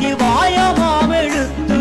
சிவாய மாமெழுத்து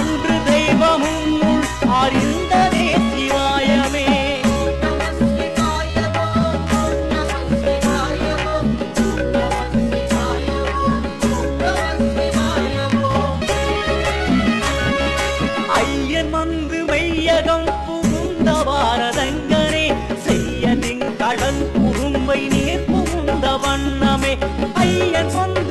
அன்று தெய்வமும் அறிந்ததே சிவாயமே ஐயன் வந்து மையகம் புகுந்த பாரதங்கனே செய்ய நின் கடல் குறும்பை நீர் புகுந்த வண்ணமே. ஐயன் சொந்த